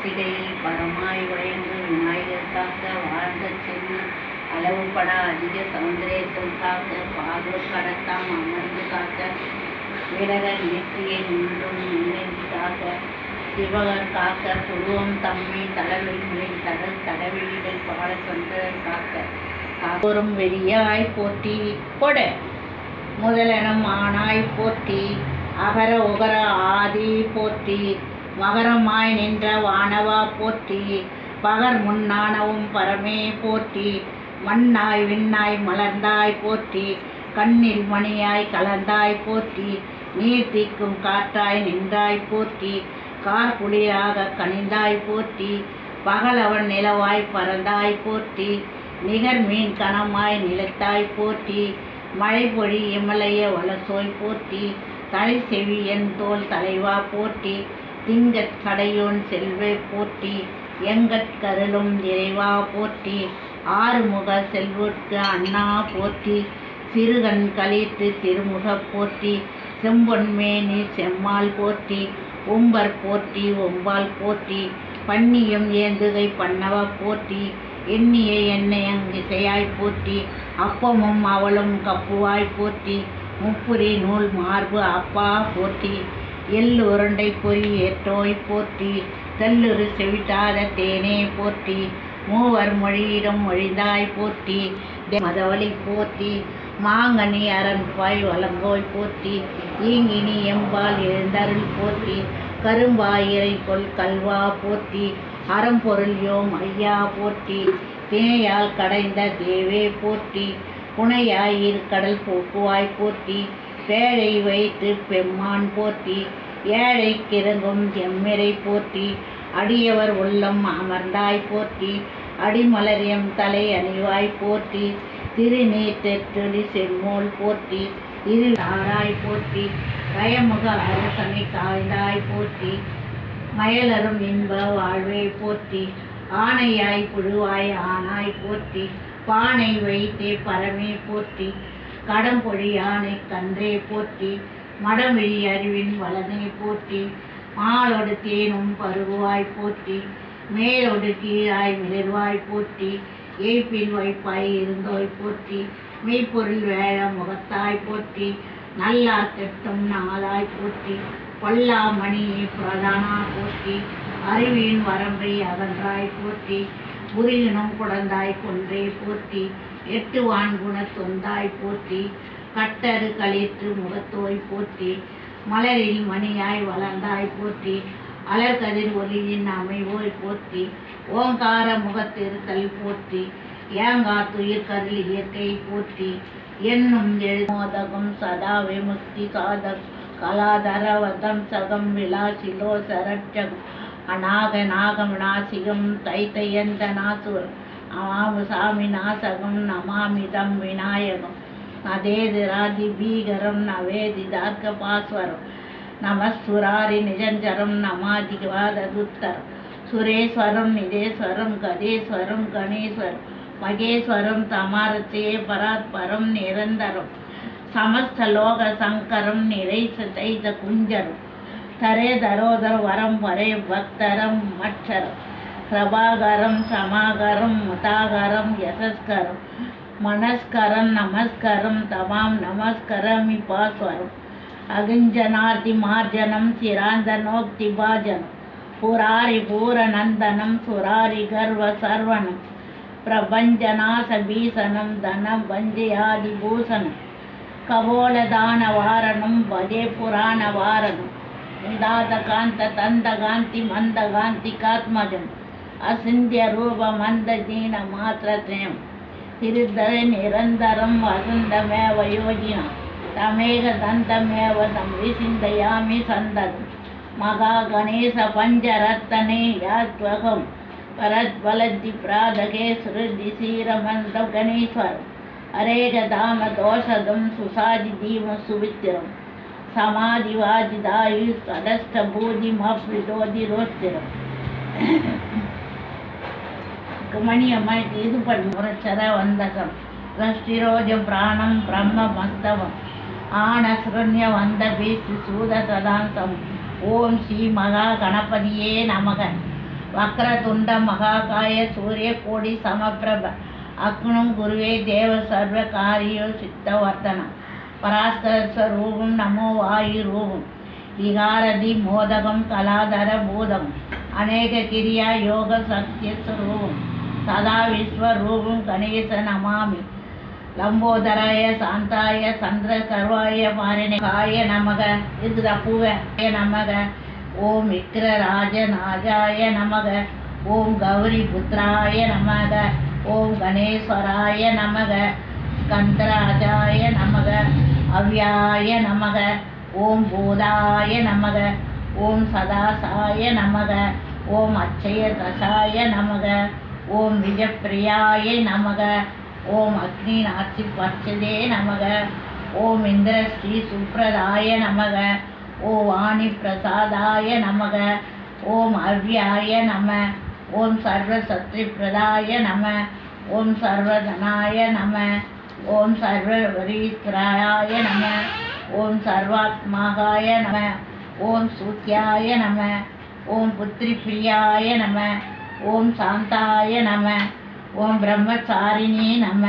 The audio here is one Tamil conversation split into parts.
அச்சிகையில் பரமாய் உடைந்து விநாயகர் காக்க வாழ்ந்த சென்று அளவுபட அதிக சௌந்தரேசன் காக்க பாகூர் கடத்தாம் அமர்ந்து காக்க வீரகர் நெற்றியை நின்றும் நின்று காக்க சிவகர் காக்க புருவம் தம்மை தடவில்லை தடல் தடவெளிகள் பாட சொந்தர் காக்க. காக்கோரும் வெறியாய் போட்டி கொட முதலெனும் ஆனாய் போட்டி அகர உகர ஆதி போற்றி. மகரமாய் நின்ற வானவா போற்றி. பகர் முன்னானவும் பரமே போற்றி. மண்ணாய் விண்ணாய் மலர்ந்தாய் போற்றி. கண்ணில் மணியாய் கலந்தாய் போற்றி. நீர் தீக்கும் காற்றாய் நின்றாய் போற்றி. கார் குளிராக கனிந்தாய் போற்றி. பகலவன் நிலவாய் பறந்தாய் போற்றி. நிகர் மீன் கணமாய் நிலத்தாய் போற்றி. மழை பொழி இமலைய வளசோய் போற்றி. தலை செவியன் தோல் தலைவா போற்றி. திங்கட் கடையோன் செல்வே போற்றி எங்கட்கருளும் இறைவா போற்றி ஆறுமுக செல்வர்க்கு அண்ணா போற்றி சிறுகண் களித்து திருமுக போற்றி செம்பொன்மேனி செம்மாள் போற்றி உம்பர் போற்றி ஒம்பால் போற்றி பன்னியும் ஏந்துகை பண்ணவ போற்றி எண்ணிய எண்ணெயங்கிசையாய் போற்றி அப்பமும் அவளும் கப்புவாய் போற்றி முப்புரி நூல் மார்பு அப்பா போற்றி. எள்ளு உருண்டை பொறி ஏற்றோய் போற்றி தெல்லுரு செவிட்டாத தேனே போற்றி மூவர் மொழியிடம் மொழிந்தாய் போற்றி மதவழி போற்றி மாங்கனி அரண்பாய் வளங்கோய் போற்றி ஈங்கினி எம்பால் எழுந்தருள் போற்றி கரும்பாயிரை கொல் கல்வா போற்றி அறம்பொருள் யோம் ஐயா போற்றி தேயால் கடைந்த தேவே போற்றி புனையாயிரு கடல் போக்குவாய் போற்றி பேழை வைத்து பெம்மான் போற்றி ஏழை கிறங்கும் எம்மிரை போற்றி அடியவர் உள்ளம் அமர்ந்தாய் போற்றி அடிமலர் எம் தலை அணிவாய் போற்றி திருநீர் தெற்றொலி செம்மோல் போற்றி இரு ஆராய் போற்றி பயமுக அரசனை தாய்ந்தாய் போற்றி மயலரும் இன்ப வாழ்வை போற்றி ஆணையாய் புழுவாய் ஆனாய் போற்றி பானை வைத்தே பரமே போற்றி கடம்பொழி யானை கன்றே போற்றி மடமிழி அறிவின் வளனை போற்றி மாலோடு தேனும் பருகுவாய் போற்றி மேலோடு கீழாய் மிளர்வாய் போற்றி ஏய்ப்பில் வைப்பாய் இருந்தோய் போற்றி மெய்ப்பொருள் வேழ முகத்தாய் போற்றி நல்லா கெட்டும் நாளாய் போற்றி பொல்லா மணியை பிரதானா போற்றி அருவியின் வரம்பை அகன்றாய் போற்றி புரியினும் குழந்தாய் கொன்றே போற்றி எட்டு வான்குண தொந்தாய் போற்றி கட்டரு களிற்று முகத்தோய் போற்றி மலரில் மணியாய் வளர்ந்தாய் போற்றி அலர்கதிர் ஒளியின் அமைவோய் போற்றி ஓங்கார முகத்திருத்தல் போற்றி ஏங்கா துயிர் கருள் இயற்கை போற்றி என்னும் எழுமோதகம் சதா விமுக்தி சாதக் கலாதரவதம் சகம் விலாசிலோ சரட்சகம் அநாக நாகம் நாசிகம் தைத்தையந்த நாசுரம் சாமி நாசகம் நமாமிதம் விநாயகம் நதேது ராதி பீகரம் நவேதி தார்க்க பாஸ்வரம் நமஸ்சுராரி நிஜஞ்சரம் நமாதிவாததுத்தரம் சுரேஸ்வரம் நிதேஸ்வரம் கதேஸ்வரம் கணேஸ்வரம் மகேஸ்வரம் தமாரத்தே பராத்பரம் நிரந்தரம் சமஸ்த லோக சங்கரம் நிறை தைத குஞ்சரம் தரே தரோதர வரம் வரே பக்தரம் மற்றரம் பிரபாகரம் சமாகரம் முதாகரம் யசஸ்கரம் மனஸ்கரம் நமஸ்கரம் தமாம் நமஸ்கரமி பாஸ்வரம். அகிஞ்சனார்த்தி மார்ஜனம் சிராந்தனோக்தி பாஜனம். புராரி பூரநந்தனம் சுராரி கர்வ சர்வனம். பிரபஞ்சநாச பீசனம் தனம் வஞ்சயாதி பூசனம். கபோலதான வாரணம் பஜே புராண வாரணம். நிதாத காந்த தந்த காந்தி மந்த காந்தி காத்மஜம். அசிந்திய ரூப மந்த ஜீன மாத்திரத்ரயம் திருத்தரை நிரந்தரம் வசந்தமேவ யோஜினா தமேக தந்தமேவ தம் விசிந்தயாமி சந்ததம் மகா கணேச பஞ்சரத்தனே யாத்வகம். பரத் பலத்தி பிராதகே சுருதி சீரமந்த கணேஸ்வரம் அரேக தாம தோஷதம் சுசாதி தீம சுவித்திரம். சமாதிவாதிதாயு சதஸ்த பூதி மப்ரிதோதி ரோஸ்திரம் மணியம்மாய் இது பண்ணு முரச்சர வந்தகம். ரஷ்டிரோஜ பிராணம் பிரம்ம மஸ்தவம் ஆனசுரண்ய வந்த பீசி சூத சதாந்தம். ஓம் ஸ்ரீ மகா கணபதியே நமக. வக்ரதுண்ட மகாகாய சூரிய கோடி சமப்பிரப. அக்னும் குருவே தேவ சர்வ காரியோ சித்தவர்த்தனம் பராஸ்கர ஸ்வரூபம் நமோ வாயு ரூபம். விகாரதி மோதகம் கலாதர பூதம். அநேக கிரியா யோக சத்திய ஸ்வரூபம். சதா விஸ்வரூபம் கணேச நமாமி. லம்போதராய சாந்தாய சந்திர சர்வாய பாரிணாய நமக இதுதா பூவே. நமக ஓம் விக்ரராஜ நாஜாய நமக. ஓம் கௌரி புத்திராய நமக. ஓம் கணேஸ்வராய நமக. ஸ்கந்தராஜாய நமக. அவ்யாய நமக. ஓம் பூதாய நமக. ஓம் சதாசாய நமக. ஓம் அச்சய தசாய நமக. ஓம் விஜப்பிரியாய நமக. ஓம் அக்னி நாச்சி பச்சதே நமக. ஓம் இந்திர ஸ்ரீ சுப்ரதாய நமக. ஓ வாணி பிரசாதாய நமக. ஓம் அவ்யாய நம. ஓம் சர்வசத்ரி பிரதாய நம. ஓம் சர்வதனாய நம. ஓம் சர்வவரீஸ்வராய நம. ஓம் சர்வாத்மாகாய நம. ஓம் சூத்யாய நம. ஓம் புத்திரி பிரியாய நம. ஓம் சாந்தாய நம ஓம் பிரம்மச்சாரிணி நம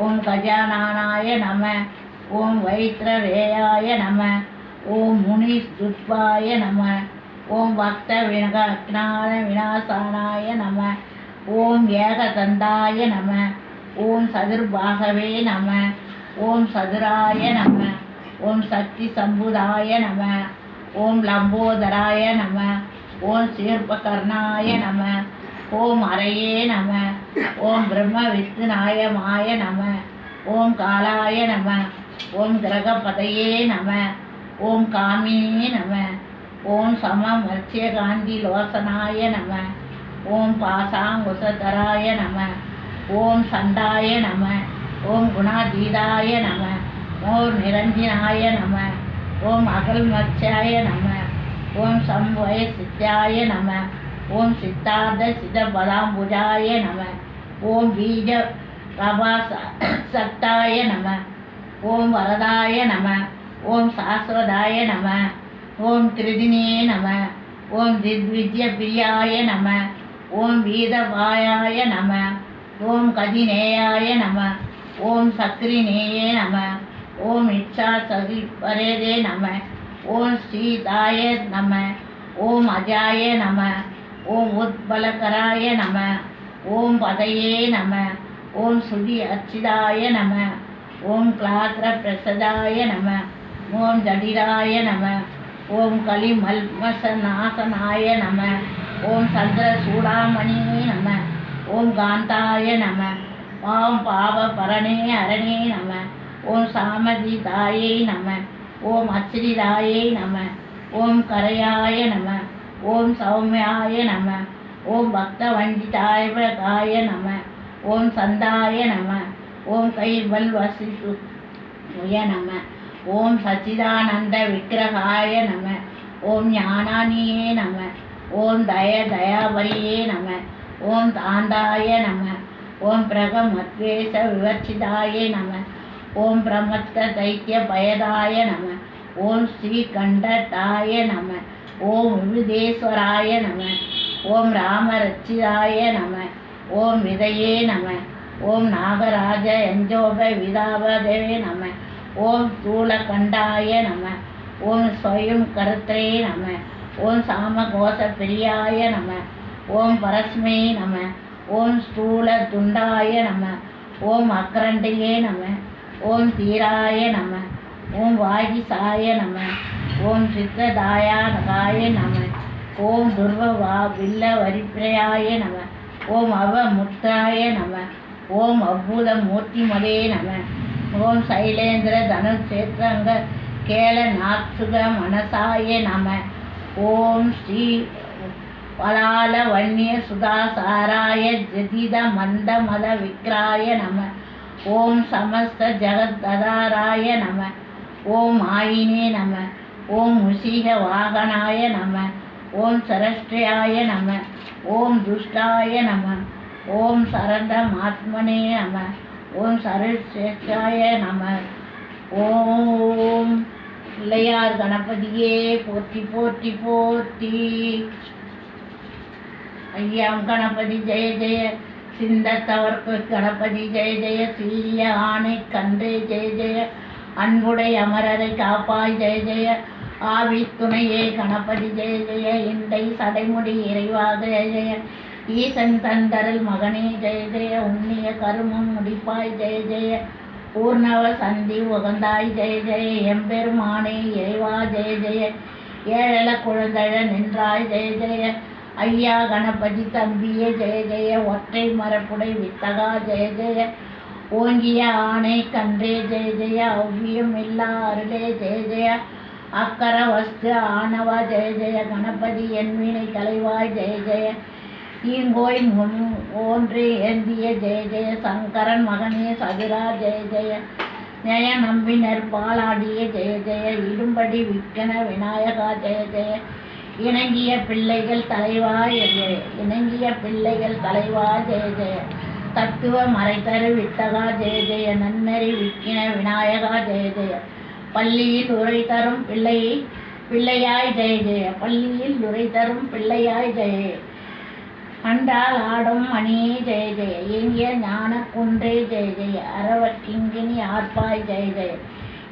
ஓம் கஜானானாய நம ஓம் வைத்திரவேயாய நம ஓம் முனி துத்வாய நம ஓம் பக்த வினகான விநாசானாய நம ஓம் ஏகதந்தாய நம ஓம் சதுர்பாகவே நம ஓம் சதுராய நம ஓம் சக்தி சம்புதாய நம ஓம் லம்போதராய நம ஓம் சீர்பகர்ணாய நம ஓம் அரையே நம ஓம் பிரம்ம வித்துநாய மாய நம ஓம் காலாய நம ஓம் கிரகபதையே நம ஓம் காமியே நம ஓம் சம மத்ஸ்யகாந்தி லோசனாய நம ஓம் பாசாங்குசதராய நம ஓம் சண்டாய நம ஓம் குணாதீதாய நம ஓம் நிரஞ்சனாய நம ஓம் அகல்மத்யாய நம ஓம் சம்வய சித்தியாய நம ஓம் சித்தார்த்த சிதபதாம்புஜாய நம ஓம் பீஜ பிரபா சத்தாய நம ஓம் வரதாய நம ஓம் சாஸ்வதாய நம ஓம் கிருதினே நம ஓம் தித்வித்ய பிரியாய நம ஓம் வீதபாயாய நம ஓம் கதிநேயாய நம ஓம் சக்ரிநேயே நம ஓம் இச்சா சகி பரேதே நம ஓம் ஸ்ரீதாய நம ஓம் அஜாய நம ஓம் உத்பலகராய நம ஓம் பதையே நம ஓம் சுதி அச்சிதாய நம ஓம் கிளாத்ர பிரசதாய நம ஓம் ஜடிராய நம ஓம் கலிமல்மசநாசனாய நம ஓம் சந்திர சூடாமணியே நம ஓம் காந்தாய நம ஓம் பாவ பரணே அரணே நம ஓம் சாமதி தாயை நம ஓம் அச்சிரிதாயை நம ஓம் கரையாய நம ஓம் சௌமியாய நம. ஓம் பக்த வஞ்சிதாய நம. ஓம் சந்தாய நம. ஓம் கைவல் வசிசுய நம. ஓம் சச்சிதானந்த விக்கிரகாய நம. ஓம் ஞானானியே நம. ஓம் தய தயாபரியே நம. ஓம் தாந்தாய நம. ஓம் பிரகமத்வேஷ விவர்ச்சிதாய நம. ஓம் பிரமத்த தைத்திய பயதாய நம. ஓம் ஸ்ரீகண்டட்டாய நம ஓம் விழுதேஸ்வராய நம ஓம் ராமரட்சிதாய நம ஓம் விதையே நம ஓம் நாகராஜ எஞ்சோப விதாபதேவே நம ஓம் சூலகண்டாய நம ஓம் ஸ்வயம் கருத்தரே நம ஓம் சாமகோச பிரியாய நம ஓம் பரஸ்மே நம ஓம் ஸ்தூல துண்டாய நம ஓம் அக்ரண்டையே நம ஓம் தீராய நம ஓம் வாகிசாய நம. ஓம் சித்ததாயானகாய நம. ஓம் துர்வவா வில்ல வரிப்பிரயாய நம. ஓம் அவ முத்தாய நம. ஓம் அற்புத மூர்த்திமலே நம. ஓம் சைலேந்திர தனுஷேத்திரங்க கேல நாத்சுக மனசாய நம. ஓம் ஸ்ரீ பலால வன்னிய சுதாசாராய ஜதித மந்த மத விக்ராய நம. ஓம் சமஸ்த ஜகத்ததாராய நம. ஓம் ஆயினே நம. ஓம் முஷிக வாகனாய நம. ஓம் சரஸ்ட்ரியாய நம. ஓம் துஷ்டாய நம. ஓம் சரந்த மாத்மனே நம. ஓம் சரஸ்ரேஷ்டாய நம. ஓம் பிள்ளையார் கணபதியே போற்றி போற்றி போற்றி. ஐயாம் கணபதி ஜெய ஜெய. சிந்தத்தவர்க்கு கணபதி ஜெய ஜெய. சீரிய ஆணை கன்றே ஜெய ஜெய. அன்புடை அமரரை காப்பாய் ஜெய ஜெய ஆவி துணையே கணபதி ஜெய ஜெய இண்டை சடைமுடி இறைவா ஜெய ஜெய ஈசன் தந்தரல் மகனே ஜெய ஜெய உண்ணிய கருமம் முடிப்பாய் ஜெய ஜெய பூர்ணவ சந்தி உகந்தாய் ஜெய ஜெய எம்பெருமானே இறைவா ஜெய ஜெய ஏழல குழந்தழ நின்றாய் ஜெய ஜெய ஐயா கணபதி தம்பியே ஜெய ஜெய ஒற்றை மரப்புடை வித்தகா ஜெய ஜெய ஓங்கிய ஆணை கன்றே ஜெய ஜெய ஒவ்வியம் இல்லா அருளே ஜெய ஜெய. அக்கர வஸ்து ஆணவா ஜெய ஜெய கணபதி என் வீணை கலைவாய் ஜெய ஜெய. ஈங்கோய் முன் ஓன்றே ஏந்திய ஜெய ஜெய சங்கரன் மகனே சதுரா ஜெய ஜெய. நய நம்பினர் பாலாடிய ஜெய ஜெய இடும்படி விக்கன விநாயகா ஜெய ஜெய. இணங்கிய பிள்ளைகள் தலைவா ஜெய இணங்கிய பிள்ளைகள் தலைவா ஜெய ஜெய. தத்துவ மறைத்தரு விட்டதா ஜெய ஜெய நன்னறி விக்கின விநாயகா ஜெய ஜெய. பள்ளியில் உரை தரும் பிள்ளையை பிள்ளையாய் ஜெய ஜெய. பள்ளியில் உரை தரும் பிள்ளையாய் ஜெய கண்டால் ஆடும் மணியே ஜெய ஜெய. ஏங்கிய ஞான குன்றே ஜெய. ஜெய அரவ ஆர்ப்பாய் ஜெய ஜெய.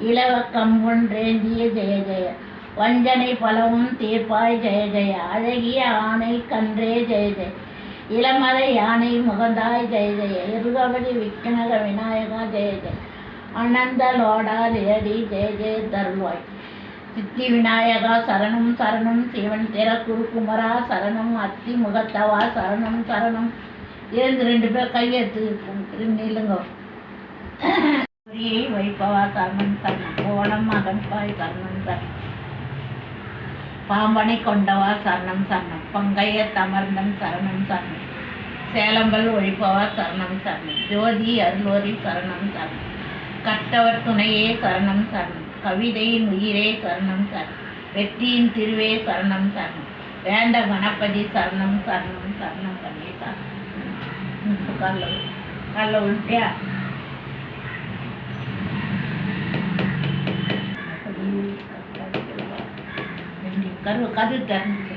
இளவ கம்பொன்றேந்திய ஜெய ஜெய. வஞ்சனை பலவும் தீர்ப்பாய் ஜெய ஜெய. அழகிய ஆணை கன்றே ஜெய ஜெய. இளமலை யானை முகந்தாய் ஜெய ஜெய. இருகவடி விக்கனக விநாயகா ஜெய ஜெய. அனந்தலோடா லேடி ஜெய ஜெய தருவாய் சித்தி விநாயகா சரணம் சரணம். சிவன் திற குருகுமரா சரணம். அத்தி முகத்தவா சரணம் சரணம். இருந்து ரெண்டு பேர் கையெழுத்து நில்லுங்க. வைப்பவா சரணம் சரணம். கோணம் மகன்பாய் சரணம் சரணம். பாம்பனை கொண்டவா சரணம் சரணம் பங்கைய தமர்ந்தன் சரணம் சரணம் சேலம்பல் ஒழிப்பவா சரணம் சரணம் ஜோதி அருளோரி சரணம் சரணம் கட்டவர் துணையே சரணம் சரணம் கவிதையின் உயிரே சரணம் சரணம் வெற்றியின் திருவே சரணம் சரணம் வேண்ட கணபதி சரணம் சரணம் சரணம் பண்ணி சரணம் காலில் காலில் கரு கரு திறந்து